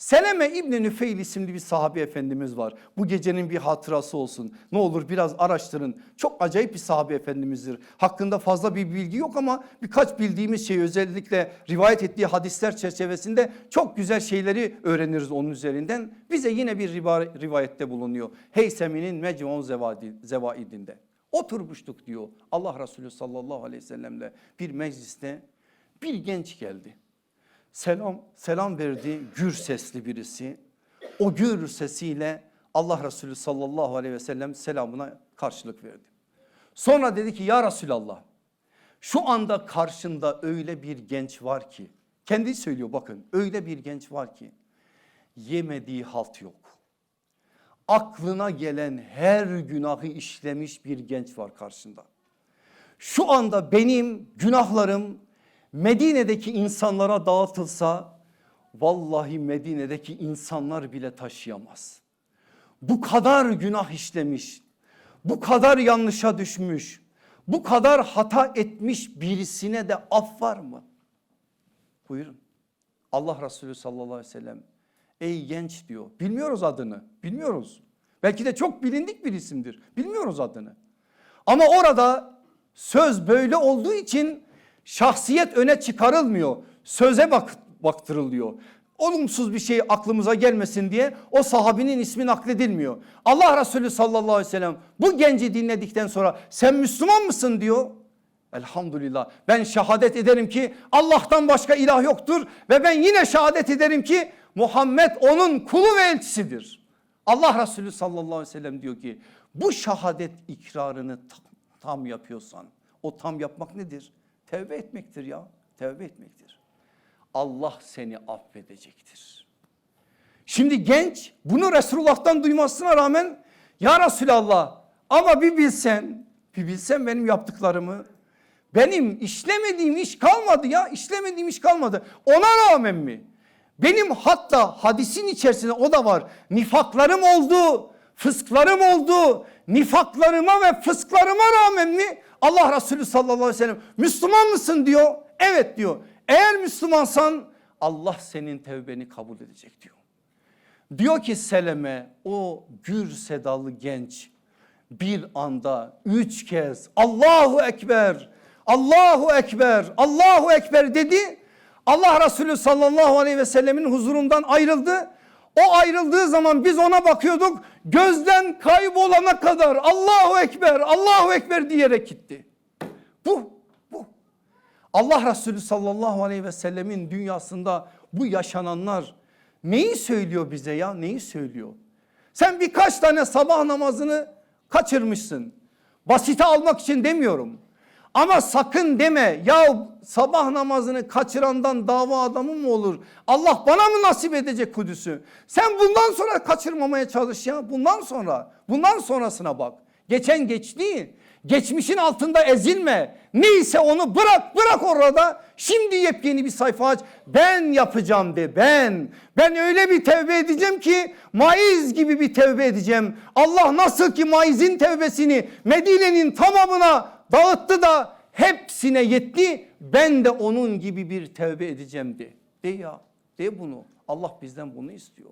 Seleme İbni Nüfeil isimli bir sahabe efendimiz var. Bu gecenin bir hatırası olsun. Ne olur biraz araştırın. Çok acayip bir sahabe efendimizdir. Hakkında fazla bir bilgi yok ama birkaç bildiğimiz şey özellikle rivayet ettiği hadisler çerçevesinde çok güzel şeyleri öğreniriz onun üzerinden. Bize yine bir riva- rivayette bulunuyor. Heysemi'nin Mecmu'un Zevaidinde. Oturmuştuk diyor Allah Resulü sallallahu aleyhi ve sellemle bir mecliste bir genç geldi. Selam selam verdi gür sesli birisi. O gür sesiyle Allah Resulü sallallahu aleyhi ve sellem selamına karşılık verdi. Sonra dedi ki ya Resulallah şu anda karşında öyle bir genç var ki kendi söylüyor bakın öyle bir genç var ki yemediği halt yok. Aklına gelen her günahı işlemiş bir genç var karşında. Şu anda benim günahlarım Medine'deki insanlara dağıtılsa vallahi Medine'deki insanlar bile taşıyamaz. Bu kadar günah işlemiş, bu kadar yanlışa düşmüş, bu kadar hata etmiş birisine de af var mı? Buyurun. Allah Resulü sallallahu aleyhi ve sellem ey genç diyor. Bilmiyoruz adını, bilmiyoruz. Belki de çok bilindik bir isimdir. Bilmiyoruz adını. Ama orada söz böyle olduğu için şahsiyet öne çıkarılmıyor. Söze bak, baktırılıyor. Olumsuz bir şey aklımıza gelmesin diye o sahabinin ismi nakledilmiyor. Allah Resulü sallallahu aleyhi ve sellem bu genci dinledikten sonra sen Müslüman mısın diyor. Elhamdülillah ben şehadet ederim ki Allah'tan başka ilah yoktur ve ben yine şehadet ederim ki Muhammed onun kulu ve elçisidir. Allah Resulü sallallahu aleyhi ve sellem diyor ki bu şehadet ikrarını tam, tam yapıyorsan o tam yapmak nedir? Tevbe etmektir ya tevbe etmektir. Allah seni affedecektir. Şimdi genç bunu Resulullah'tan duymasına rağmen ya Resulallah ama bir bilsen bir bilsen benim yaptıklarımı benim işlemediğim iş kalmadı ya işlemediğim iş kalmadı ona rağmen mi? Benim hatta hadisin içerisinde o da var nifaklarım oldu fısklarım oldu nifaklarıma ve fısklarıma rağmen mi Allah Resulü sallallahu aleyhi ve sellem Müslüman mısın diyor evet diyor eğer Müslümansan Allah senin tevbeni kabul edecek diyor. Diyor ki Seleme o gür sedalı genç bir anda üç kez Allahu Ekber, Allahu Ekber, Allahu Ekber dedi. Allah Resulü sallallahu aleyhi ve sellemin huzurundan ayrıldı. O ayrıldığı zaman biz ona bakıyorduk gözden kaybolana kadar Allahu Ekber, Allahu Ekber diyerek gitti. Bu, bu. Allah Resulü sallallahu aleyhi ve sellemin dünyasında bu yaşananlar neyi söylüyor bize ya neyi söylüyor? Sen birkaç tane sabah namazını kaçırmışsın. Basite almak için demiyorum. Ama sakın deme ya sabah namazını kaçırandan dava adamı mı olur? Allah bana mı nasip edecek Kudüs'ü? Sen bundan sonra kaçırmamaya çalış ya bundan sonra. Bundan sonrasına bak. Geçen geçti. Geçmişin altında ezilme. Neyse onu bırak bırak orada. Şimdi yepyeni bir sayfa aç. Ben yapacağım de ben. Ben öyle bir tevbe edeceğim ki maiz gibi bir tevbe edeceğim. Allah nasıl ki maizin tevbesini Medine'nin tamamına dağıttı da hepsine yetti. Ben de onun gibi bir tevbe edeceğim de. De ya de bunu. Allah bizden bunu istiyor.